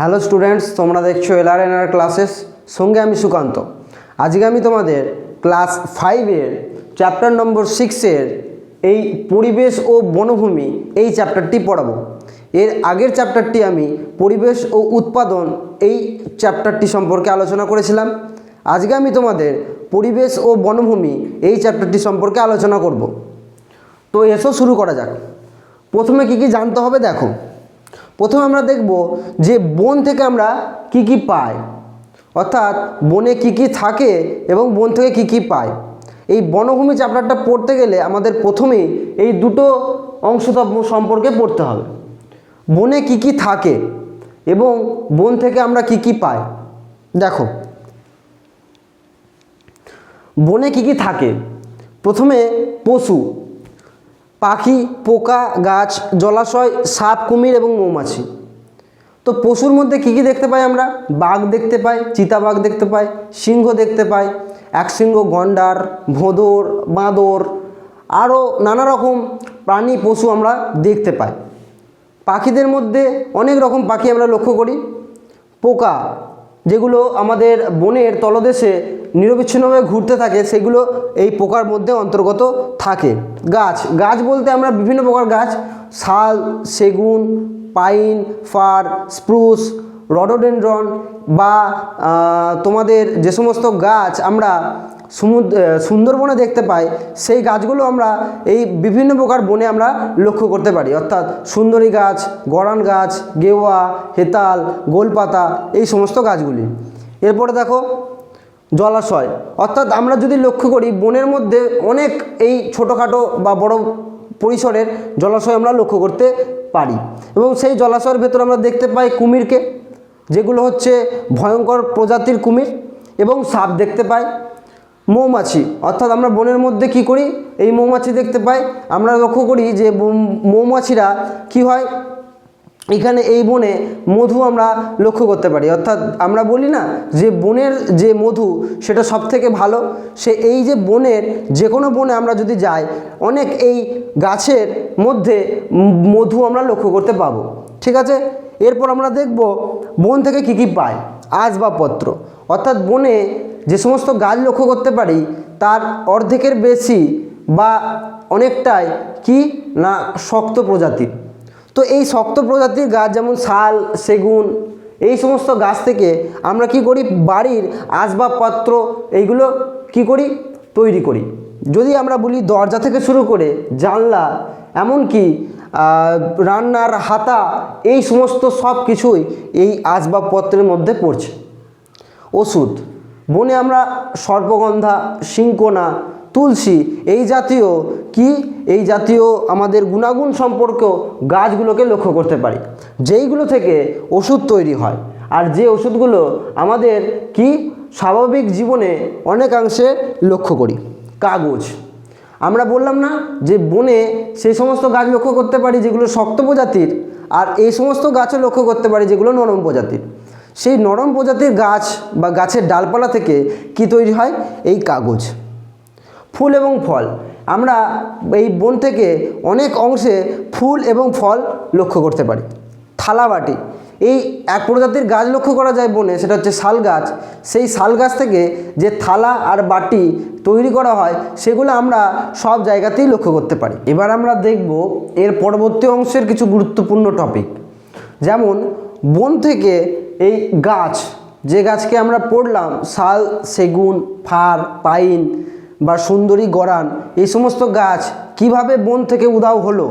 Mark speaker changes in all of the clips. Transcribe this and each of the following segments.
Speaker 1: Hello students, তোমরা দেখছ LR NR classes সঙ্গে আমি সুকান্ত। আজকে আমি তোমাদের ক্লাস ফাইভের চ্যাপ্টার নম্বর সিক্সের এই পরিবেশ ও বনভূমি এই চ্যাপ্টারটি পড়াবো। এর আগের চ্যাপ্টারটি আমি পরিবেশ ও উৎপাদন এই চ্যাপ্টারটি সম্পর্কে আলোচনা করেছিলাম। আজকে আমি তোমাদের পরিবেশ ও বনভূমি এই চ্যাপ্টারটি সম্পর্কে আলোচনা করব। তো এসো শুরু করা যাক। প্রথমে কি কি জানতে হবে দেখো। প্রথমে আমরা দেখব যে বন থেকে আমরা কি কি পাই। অর্থাৎ বনে কি কি থাকে এবং বন থেকে কি কি পাই। এই বনভূমি চ্যাপ্টারটা পড়তে গেলে আমাদের প্রথমেই এই দুটো অংশ সম্পর্কে পড়তে হবে। বনে কি কি থাকে এবং বন থেকে আমরা কি কি পাই। দেখো, বনে কি কি থাকে? প্রথমে পশু। পাখি, পোকা, গাছ, জলাশয়, সাপ, কুমির এবং মৌমাছি। তো পশুর মধ্যে কি কি দেখতে পাই আমরা? বাঘ দেখতে পাই, চিতাবাঘ দেখতে পাই, সিংহ দেখতে পাই একশৃঙ্গ গন্ডার, ভোঁদর, বাঁদর, আরও নানা রকম প্রাণী, পশু আমরা দেখতে পাই। পাখিদের মধ্যে অনেক রকম পাখি আমরা লক্ষ্য করি। পোকা যেগুলো আমাদের বনের তলদেশে নিরবিচ্ছিন্নভাবে ঘুরতে থাকে, সেগুলো এই পোকার মধ্যে অন্তর্গত থাকে। গাছ গাছ বলতে আমরা বিভিন্ন প্রকার গাছ, শাল, সেগুন, পাইন, ফার, স্প্রুস, রডোডেন্ড্রন বা তোমাদের যে সমস্ত গাছ আমরা সমুদ্র সুন্দরবনে দেখতে পাই, সেই গাছগুলো আমরা এই বিভিন্ন প্রকার বনে আমরা লক্ষ্য করতে পারি। অর্থাৎ সুন্দরী গাছ গড়ান গাছ, গেওয়া, হেতাল, গোলপাতা, এই সমস্ত গাছগুলি। এরপরে দেখো জলাশয়। অর্থাৎ আমরা যদি লক্ষ্য করি, বনের মধ্যে অনেক এই ছোটোখাটো বা বড় পরিসরের জলাশয় আমরা লক্ষ্য করতে পারি। এবং সেই জলাশয়ের ভেতর আমরা দেখতে পাই কুমিরকে, যেগুলো হচ্ছে ভয়ঙ্কর প্রজাতির কুমির এবং সাপ দেখতে পাই। মৌমাছি। অর্থাৎ আমরা বনের মধ্যে কি করি? এই মৌমাছি দেখতে পাই। আমরা লক্ষ্য করি যে মৌমাছিরা কি হয়? এখানে এই বনে মধু আমরা লক্ষ্য করতে পারি। অর্থাৎ আমরা বলি না যে বনের যে মধু, সেটা সব থেকে ভালো। সে এই যে বনের যে কোনো বনে আমরা যদি যাই, অনেক এই গাছের মধ্যে মধু আমরা লক্ষ্য করতে পাবো। ঠিক আছে? এরপর আমরা দেখব বন থেকে কি কি পাই আসবাবপত্র অর্থাৎ বনে যে সমস্ত গাছ লক্ষ্য করতে পারি, তার অর্ধেকের বেশি বা অনেকটাই কি না শক্ত প্রজাতির। তো এই শক্ত প্রজাতির গাছ যেমন শাল, সেগুন, এই সমস্ত গাছ থেকে আমরা কি করি? বাড়ির আসবাবপত্র এইগুলো কি করি? তৈরি করি। যদি আমরা বলি দরজা থেকে শুরু করে জানলা, এমনকি রান্নার হাতা, এই সমস্ত সব কিছুই এই আসবাবপত্রের মধ্যে পড়ছে। ওষুধ বনে আমরা সর্পগন্ধা শিঙ্কোনা তুলসী এই জাতীয় কি? এই জাতীয় আমাদের গুণাগুণ সম্পর্কেও গাছগুলোকে লক্ষ্য করতে পারি। যেইগুলো থেকে ওষুধ তৈরি হয়। আর যে ওষুধগুলো আমাদের কি? স্বাভাবিক জীবনে অনেকাংশে লক্ষ্য করি। কাগজ। আমরা বললাম না যে বনে সেই সমস্ত গাছ লক্ষ্য করতে পারি যেগুলো শক্ত প্রজাতির, আর এই সমস্ত গাছও লক্ষ্য করতে পারি যেগুলো নরম প্রজাতির। সেই নরম প্রজাতির গাছ বা গাছের ডালপালা থেকে কি তৈরি হয়? এই কাগজ। ফুল এবং ফল। আমরা এই বন থেকে অনেক অংশে ফুল এবং ফল লক্ষ্য করতে পারি। থালাবাটি এই এক প্রজাতির গাছ লক্ষ্য করা যায় বনে, সেটা হচ্ছে শাল গাছ। সেই শাল গাছ থেকে যে থালা আর বাটি তৈরি করা হয়, সেগুলো আমরা সব জায়গাতেই লক্ষ্য করতে পারি। এবার আমরা দেখব এর পরবর্তী অংশের কিছু গুরুত্বপূর্ণ টপিক যেমন বন থেকে এই গাছ, যে গাছকে আমরা পড়লাম, শাল, সেগুন, ফার, পাইন বা সুন্দরী গরান, এই সমস্ত গাছ কীভাবে বন থেকে উদাও হলো?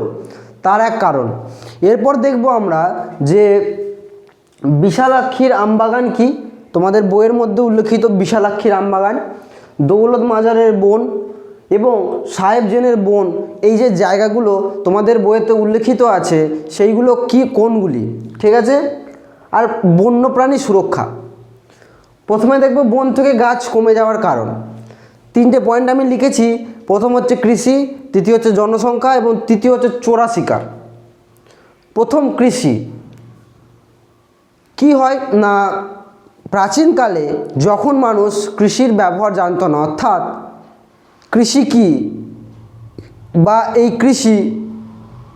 Speaker 1: তার এক কারণ। এরপর দেখব আমরা যে বিশালাক্ষীর আমবাগান কি? তোমাদের বইয়ের মধ্যে উল্লেখিত বিশালাক্ষীর আমবাগান, দৌলত মাজারের বন এবং সাহেব জেনের বন, এই যে জায়গাগুলো তোমাদের বইয়েতে উল্লেখিত আছে, সেইগুলো কি, কোনগুলি? ঠিক আছে? আর বন্যপ্রাণী সুরক্ষা। প্রথমে দেখব বন থেকে গাছ কমে যাওয়ার কারণ। তিনটে পয়েন্ট আমি লিখেছি। প্রথম হচ্ছে কৃষি, তৃতীয় হচ্ছে জনসংখ্যা এবং তৃতীয় হচ্ছে চোরা শিকার। প্রথম কৃষি। কি হয় না, প্রাচীনকালে যখন মানুষ কৃষির ব্যবহার জানতো না, অর্থাৎ কৃষি কি? বা এই কৃষি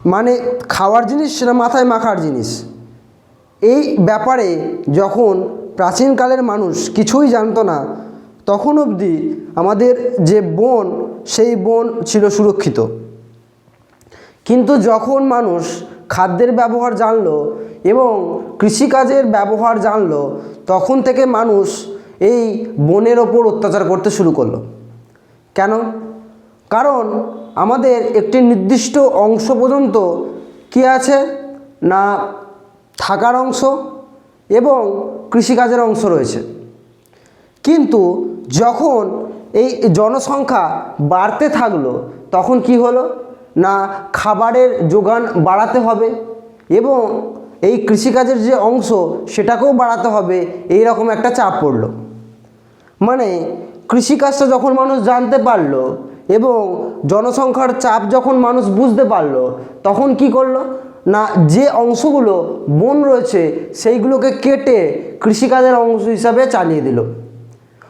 Speaker 1: মানে খাওয়ার জিনিস সেটা মাথায় মাখার জিনিস? এই ব্যাপারে যখন প্রাচীনকালের মানুষ কিছুই জানতো না, তখন অবধি আমাদের যে বন, সেই বন ছিল সুরক্ষিত। কিন্তু যখন মানুষ খাদ্যের ব্যবহার জানলো এবং কৃষিকাজের ব্যবহার জানলো, তখন থেকে মানুষ এই বনের ওপর অত্যাচার করতে শুরু করল। কেন? কারণ আমাদের একটি নির্দিষ্ট অংশ পর্যন্ত কি আছে? না, থাকার অংশ এবং কৃষিকাজের অংশ রয়েছে। কিন্তু যখন এই জনসংখ্যা বাড়তে থাকল, তখন কি হলো? না, খাবারের যোগান বাড়াতে হবে এবং এই কৃষিকাজের যে অংশ, সেটাকেও বাড়াতে হবে। এই রকম একটা চাপ পড়ল। মানে কৃষিকাজটা যখন মানুষ জানতে পারল এবং জনসংখ্যার চাপ যখন মানুষ বুঝতে পারল, তখন কি করল? না, যে অংশগুলো বন রয়েছে সেইগুলোকে কেটে কৃষিকাজের অংশ হিসাবে চালিয়ে দিল।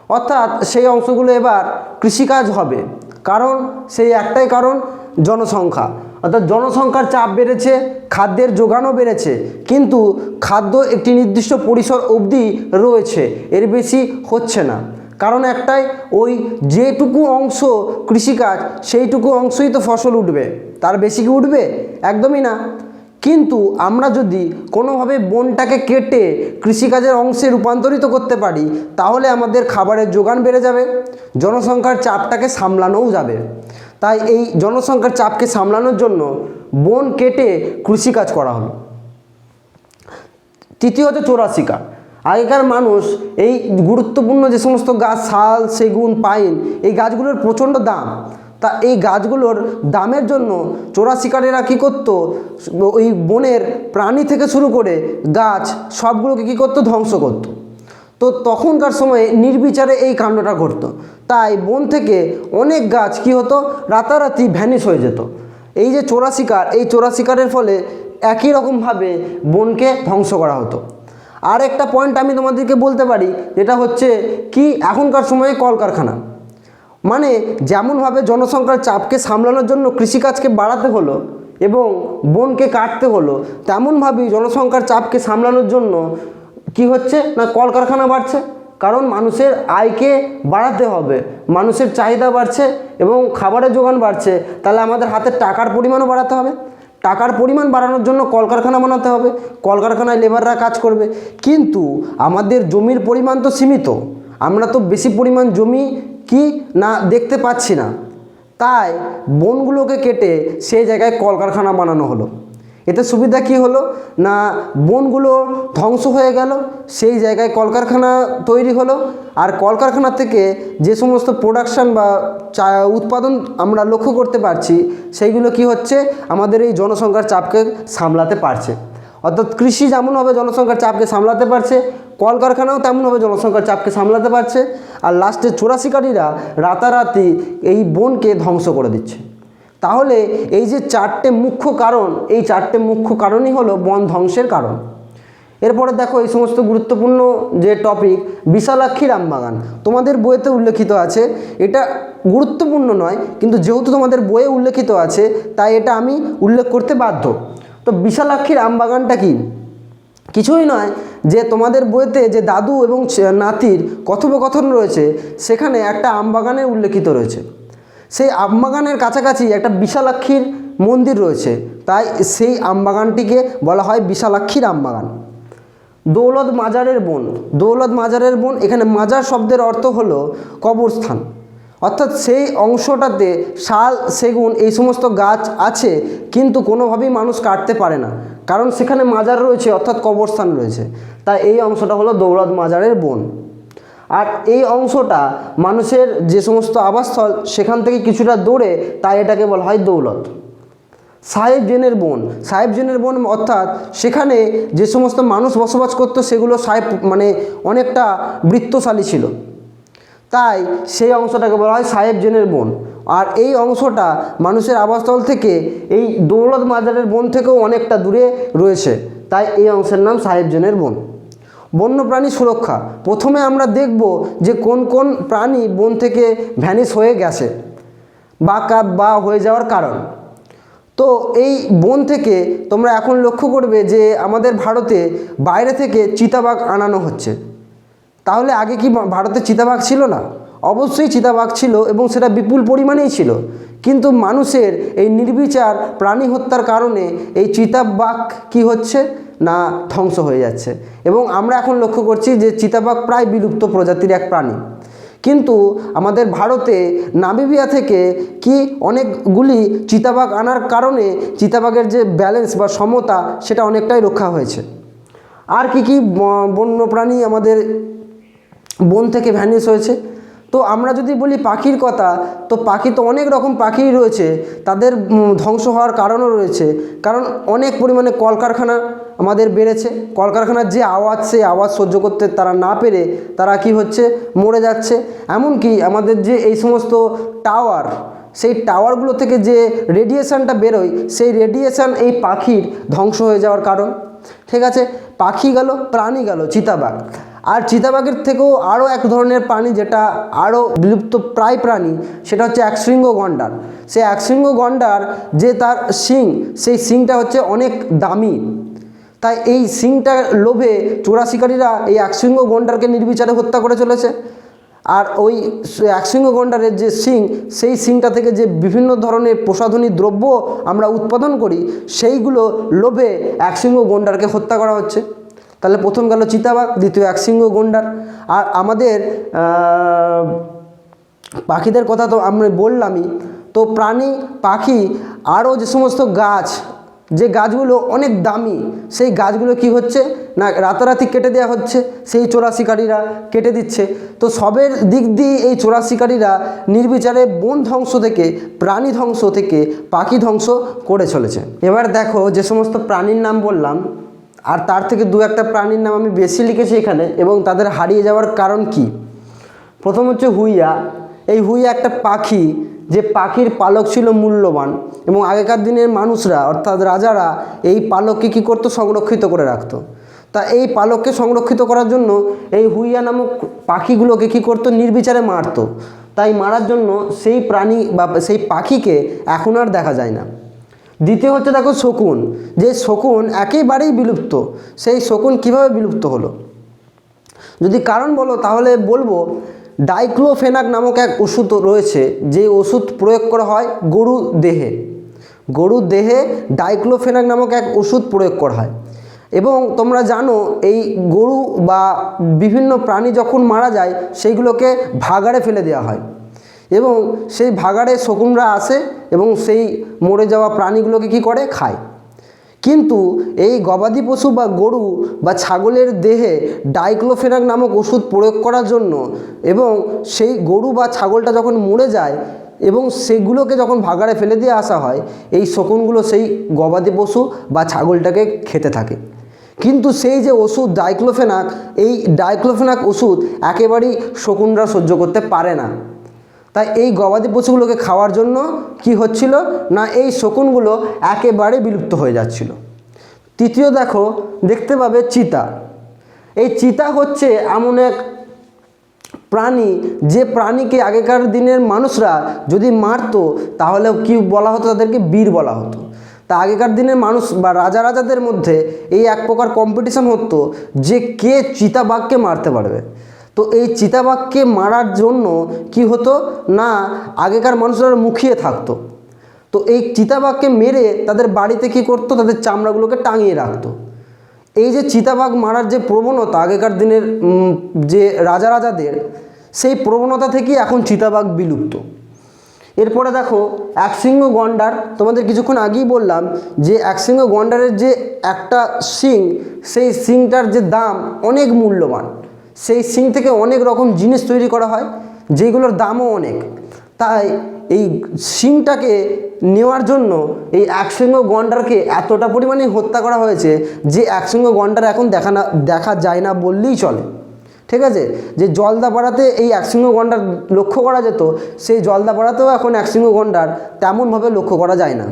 Speaker 1: অর্থাৎ সেই অংশগুলো এবার কৃষিকাজ হবে। কারণ, সেই একটাই কারণ, জনসংখ্যা। অর্থাৎ জনসংখ্যার চাপ বেড়েছে, খাদ্যের যোগানও বেড়েছে, কিন্তু খাদ্য একটি নির্দিষ্ট পরিসর অবধি রয়েছে, এর বেশি হচ্ছে না। কারণ একটাই, ওই যেটুকু অংশ কৃষিকাজ, সেইটুকু অংশই তো ফসল উঠবে। তার বেশি কি উঠবে? একদমই না। কিন্তু আমরা যদি কোনোভাবে বনটাকে কেটে কৃষিকাজের অংশে রূপান্তরিত করতে পারি, তাহলে আমাদের খাবারের যোগান বেড়ে যাবে, জনসংখ্যার চাপটাকে সামলানোও যাবে। তাই এই জনসংখ্যার চাপকে সামলানোর জন্য বন কেটে কৃষিকাজ করা হলো তৃতীয় হচ্ছে চোরাশিকার আগেকার মানুষ এই গুরুত্বপূর্ণ যে সমস্ত গাছ, শাল, সেগুন, পাইন, এই গাছগুলোর প্রচণ্ড দাম। তা এই গাছগুলোর দামের জন্য চোরা শিকারেরা কী করতো? ওই বনের প্রাণী থেকে শুরু করে গাছ সবগুলোকে কী করতো? ধ্বংস করতো। তো তখনকার সময়ে নির্বিচারে এই কাণ্ডটা ঘটতো। তাই বন থেকে অনেক গাছ কি হতো? রাতারাতি ভ্যানিশ হয়ে যেত। এই যে চোরা শিকার, এই চোরা শিকারের ফলে একই রকমভাবে বনকে ধ্বংস করা হতো। আর একটা পয়েন্ট আমি তোমাদেরকে বলতে পারি, যেটা হচ্ছে কি এখনকার সময়ে কলকারখানা। মানে যেমনভাবে জনসংখ্যার চাপকে সামলানোর জন্য কৃষিকাজকে বাড়াতে হলো এবং বনকে কাটতে হলো, তেমনভাবেই জনসংখ্যার চাপকে সামলানোর জন্য কি হচ্ছে না কলকারখানা বাড়ছে। কারণ মানুষের আয়কে বাড়াতে হবে, মানুষের চাহিদা বাড়ছে এবং খাবারের যোগান বাড়ছে, তাহলে আমাদের হাতে টাকার পরিমাণও বাড়াতে হবে। টাকার পরিমাণ বাড়ানোর জন্য কলকারখানা বানাতে হবে, কলকারখানায় লেবাররা কাজ করবে। কিন্তু আমাদের জমির পরিমাণ তো সীমিত। আমরা তো বেশি পরিমাণ জমি কি না দেখতে পাচ্ছি না। তাই বনগুলোকে কেটে সেই জায়গায় কলকারখানা বানানো হলো। এতে সুবিধা কি হলো? না, বনগুলো ধ্বংস হয়ে গেল, সেই জায়গায় কলকারখানা তৈরি হলো। আর কলকারখানা থেকে যে সমস্ত প্রোডাকশান বা চা, উৎপাদন আমরা লক্ষ্য করতে পারছি, সেইগুলো কি হচ্ছে? আমাদের এই জনসংখ্যার চাপকে সামলাতে পারছে। অর্থাৎ কৃষি যেমনভাবে জনসংখ্যার চাপকে সামলাতে পারছে, কলকারখানাও তেমনভাবে জনসংখ্যার চাপকে সামলাতে পারছে। আর লাস্টে চোরাশিকারীরা রাতারাতি এই বনকে ধ্বংস করে দিচ্ছে। তাহলে এই যে চারটে মুখ্য কারণ, এই চারটে মুখ্য কারণই হলো বন ধ্বংসের কারণ। এরপরে দেখো এই সমস্ত গুরুত্বপূর্ণ যে টপিক বিশালাক্ষী রামবাগান। তোমাদের বইয়েতে উল্লেখিত আছে, এটা গুরুত্বপূর্ণ নয়, কিন্তু যেহেতু তোমাদের বইয়ে উল্লেখিত আছে, তাই এটা আমি উল্লেখ করতে বাধ্য। তো বিশালাক্ষী রামবাগানটা কি? কিছুই নয় যে তোমাদের বইতে যে দাদু এবং নাতির কথোপকথন রয়েছে, সেখানে একটা আমবাগানের উল্লেখিত রয়েছে। সেই আমবাগানের কাছাকাছি একটা বিশালাক্ষীর মন্দির রয়েছে। তাই সেই আমবাগানটিকে বলা হয় বিশালাক্ষীর আমবাগান। দৌলত মাজারের বন। দৌলত মাজারের বন, এখানে মাজার শব্দের অর্থ হলো কবরস্থান। অর্থাৎ সেই অংশটাতে শাল, সেগুন এই সমস্ত গাছ আছে, কিন্তু কোনোভাবেই মানুষ কাটতে পারে না। কারণ সেখানে মাজার রয়েছে, অর্থাৎ কবরস্থান রয়েছে। তাই এই অংশটা হলো দৌলত মাজারের বন। আর এই অংশটা মানুষের যে সমস্ত আবাসস্থল, সেখান থেকে কিছুটা দৌড়ে তাই এটাকে বলা হয় দৌলত। সাহেব জেনের বন। সাহেব জেনের বন অর্থাৎ সেখানে যে সমস্ত মানুষ বসবাস করতো, সেগুলো সাহেব মানে অনেকটা বৃত্তশালী ছিল। তাই সেই অংশটাকে বলা হয় সাহেব জেনের বন। আর এই অংশটা মানুষের আবাসস্থল থেকে এই দৌলত মাজারের বন থেকেও অনেকটা দূরে রয়েছে। তাই এই অংশের নাম সাহেব জেনের বন। বন্যপ্রাণী সুরক্ষা। প্রথমে আমরা দেখব যে কোন কোন প্রাণী বন থেকে ভ্যানিশ হয়ে গেছে বা কাপ বা হয়ে যাওয়ার কারণ। তো এই বন থেকে তোমরা এখন লক্ষ্য করবে যে আমাদের ভারতে বাইরে থেকে চিতাবাঘ আনানো হচ্ছে। তাহলে আগে কি ভারতে চিতাবাঘ ছিল না? অবশ্যই চিতাবাঘ ছিল এবং সেটা বিপুল পরিমাণেই ছিল। কিন্তু মানুষের এই নির্বিচার প্রাণী হত্যার কারণে এই চিতাবাঘ কি হচ্ছে? না ধ্বংস হয়ে যাচ্ছে। এবং আমরা এখন লক্ষ্য করছি যে চিতাবাঘ প্রায় বিলুপ্ত প্রজাতির এক প্রাণী। কিন্তু আমাদের ভারতে নামিবিয়া থেকে কি অনেকগুলি চিতাবাঘ আনার কারণে চিতাবাঘের যে ব্যালেন্স বা সমতা সেটা অনেকটাই রক্ষা হয়েছে? আর কি কি বন্য প্রাণী আমাদের বন থেকে ভ্যানিশ হয়েছে? তো আমরা যদি বলি পাখির কথা, তো পাখি তো অনেক রকম পাখি রয়েছে। তাদের ধ্বংস হওয়ার কারণও রয়েছে। কারণ অনেক পরিমাণে কলকারখানা আমাদের বেড়েছে। কলকারখানার যে আওয়াজ, সেই আওয়াজ সহ্য করতে তারা না পেরে তারা কি হচ্ছে? মরে যাচ্ছে। এমনকি আমাদের যে এই সমস্ত টাওয়ার, সেই টাওয়ারগুলো থেকে যে রেডিয়েশনটা বেরোয়, সেই রেডিয়েশন এই পাখির ধ্বংস হয়ে যাওয়ার কারণ। ঠিক আছে? পাখি গেল, প্রাণী গেল, চিতাবাঘ। আর চিতাবাঘের থেকেও আরও এক ধরনের প্রাণী যেটা আরও বিলুপ্ত প্রায় প্রাণী, সেটা হচ্ছে একশৃঙ্গ গন্ডার। সেই একশৃঙ্গ গন্ডার যে তার শিং, সেই শিংটা হচ্ছে অনেক দামি। তাই এই সিংটার লোভে চোরা শিকারীরা এই একশৃঙ্গ গন্ডারকে নির্বিচারে হত্যা করে চলেছে। আর ওই একশৃঙ্গ গন্ডারের যে সিং, সেই সিংটা থেকে যে বিভিন্ন ধরনের প্রসাধনী দ্রব্য আমরা উৎপাদন করি, সেইগুলো লোভে একশৃঙ্গ গন্ডারকে হত্যা করা হচ্ছে। তাহলে প্রথম গেল চিতাবাঘ, দ্বিতীয় একশৃঙ্গ গন্ডার। আর আমাদের পাখিদের কথা তো আমরা বললামই। তো প্রাণী, পাখি, আরও যে সমস্ত গাছ যে গাছগুলো অনেক দামি, সেই গাছগুলো কি হচ্ছে? না, রাতারাতি কেটে দেওয়া হচ্ছে, সেই চোরা শিকারীরা কেটে দিচ্ছে। তো সবের দিক দিয়ে এই চোরা শিকারীরা নির্বিচারে বন ধ্বংস থেকে, প্রাণী ধ্বংস থেকে পাখি ধ্বংস করে চলেছে। এবার দেখো যে সমস্ত প্রাণীর নাম বললাম, আর তার থেকে দু একটা প্রাণীর নাম আমি বেশি লিখেছি এখানে, এবং তাদের হারিয়ে যাওয়ার কারণ কি? প্রথম হচ্ছে হুইয়া। এই হুইয়া একটা পাখি যে পাখির পালক ছিল মূল্যবান এবং আগেকার দিনের মানুষরা, অর্থাৎ রাজারা এই পালককে কী করতো? সংরক্ষিত করে রাখতো। তা এই পালককে সংরক্ষিত করার জন্য এই হুইয়া নামক পাখিগুলোকে কী করতো? নির্বিচারে মারতো। তাই মারার জন্য সেই প্রাণী বা সেই পাখিকে এখন আর দেখা যায় না। দ্বিতীয় হচ্ছে দেখো শকুন। যে শকুন একেবারেই বিলুপ্ত। সেই শকুন কীভাবে বিলুপ্ত হলো? যদি কারণ বলো, তাহলে বলব ডাইক্লোফেনাক নামক এক ওষুধ রয়েছে যে ওষুধ প্রয়োগ করা হয় গরু দেহে। গরুর দেহে ডাইক্লোফেনাক নামক এক ওষুধ প্রয়োগ করা হয়। এবং তোমরা জানো, এই গরু বা বিভিন্ন প্রাণী যখন মারা যায়, সেইগুলোকে ভাগাড়ে ফেলে দেওয়া হয়। এবং সেই ভাগাড়ে শকুনরা আসে এবং সেই মরে যাওয়া প্রাণীগুলোকে কি করে? খায়। কিন্তু এই গবাদি পশু বা গরু বা ছাগলের দেহে ডাইক্লোফেনাক নামক ওষুধ প্রয়োগ করার জন্য এবং সেই গরু বা ছাগলটা যখন মরে যায় এবং সেগুলোকে যখন ভাগাড়ে ফেলে দিয়ে আসা হয়, এই শকুনগুলো সেই গবাদি পশু বা ছাগলটাকে খেতে থাকে। কিন্তু সেই যে ওষুধ ডাইক্লোফেনাক, এই ডাইক্লোফেনাক ওষুধ একেবারেই শকুনরা সহ্য করতে পারে না। তাই এই গবাদি পশুগুলোকে খাওয়ার জন্য কি হচ্ছিল? না, এই শকুনগুলো একেবারে বিলুপ্ত হয়ে যাচ্ছিল। তৃতীয় দেখো, দেখতে পাবে চিতা। এই চিতা হচ্ছে এমন এক প্রাণী, যে প্রাণীকে আগেকার দিনের মানুষরা যদি মারতো, তাহলে কি বলা হতো? তাদেরকে বীর বলা হতো। তা আগেকার দিনের মানুষ বা রাজা রাজাদের মধ্যে এই এক প্রকার কম্পিটিশন হতো যে কে চিতাবাঘকে মারতে পারবে। তো এই চিতাবাঘকে মারার জন্য কি হতো? না, আগেকার মানুষরা মুখিয়ে থাকতো। তো এই চিতাবাঘকে মেরে তাদের বাড়িতে কি করতো? তাদের চামড়াগুলোকে টাঙিয়ে রাখতো। এই যে চিতাবাঘ মারার যে প্রবণতা আগেকার দিনের যে রাজা রাজাদের, সেই প্রবণতা থেকেই এখন চিতাবাঘ বিলুপ্ত। এরপরে দেখো একশৃঙ্গ গন্ডার, তোমাদের কিছুক্ষণ আগেই বললাম যে একশৃঙ্গ গন্ডারের যে একটা শিং, সেই শিংটার যে দাম অনেক মূল্যবান। সেই শিং থেকে অনেক রকম জিনিস তৈরি করা হয়, যেগুলোর দামও অনেক। তাই এই শিংটাকে নেওয়ার জন্য এই একশৃঙ্গ গন্ডারকে এতটা পরিমাণে হত্যা করা হয়েছে যে একশৃঙ্গ গন্ডার এখন দেখা না, দেখা যায় না বললেই চলে। ঠিক আছে? যে জলদাপাড়াতে এই একশৃঙ্গ গন্ডার লক্ষ্য করা যেত, সেই জলদাপাড়াতেও এখন একশৃঙ্গ গন্ডার তেমনভাবে লক্ষ্য করা যায় না।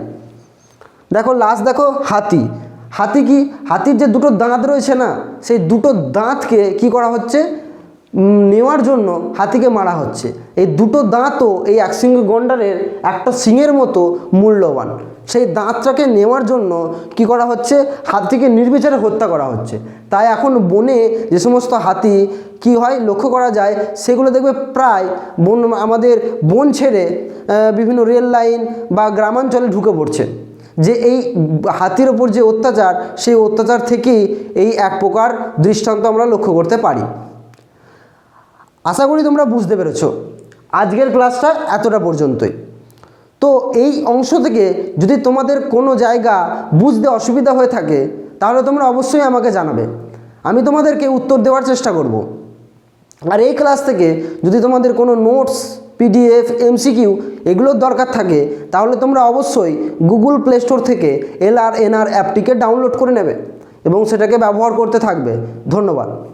Speaker 1: দেখো লাস্ট দেখো, হাতি। হাতি কি? হাতির যে দুটো দাঁত রয়েছে না, সেই দুটো দাঁতকে কি করা হচ্ছে? নেওয়ার জন্য হাতিকে মারা হচ্ছে। এই দুটো দাঁতও এই একশৃঙ্গ গন্ডারের একটা সিংয়ের মতো মূল্যবান। সেই দাঁতটাকে নেওয়ার জন্য কি করা হচ্ছে? হাতিকে নির্বিচারে হত্যা করা হচ্ছে। তাই এখন বনে যে সমস্ত হাতি কি হয় লক্ষ্য করা যায়, সেগুলো দেখবে প্রায় বন, আমাদের বন ছেড়ে বিভিন্ন রেল লাইন বা গ্রামাঞ্চলে ঢুকে পড়ছে। যে এই হাতির ওপর যে অত্যাচার, সেই অত্যাচার থেকেই এই এক প্রকার দৃষ্টান্ত আমরা লক্ষ্য করতে পারি। আশা করি তোমরা বুঝতে পেরেছ, আজকের ক্লাসটা এতটা পর্যন্তই। তো এই অংশ থেকে যদি তোমাদের কোনো জায়গা বুঝতে অসুবিধা হয়ে থাকে, তাহলে তোমরা অবশ্যই আমাকে জানাবে। আমি তোমাদেরকে উত্তর দেওয়ার চেষ্টা করব। আর এই ক্লাস থেকে যদি তোমাদের কোনো নোটস পিডিএফ এমসিকিউ এগুলোর দরকার থাকে, তাহলে তোমরা অবশ্যই গুগল প্লে স্টোর থেকে এলআরএনআর আর অ্যাপটিকে ডাউনলোড করে নেবে এবং সেটাকে ব্যবহার করতে থাকবে। ধন্যবাদ।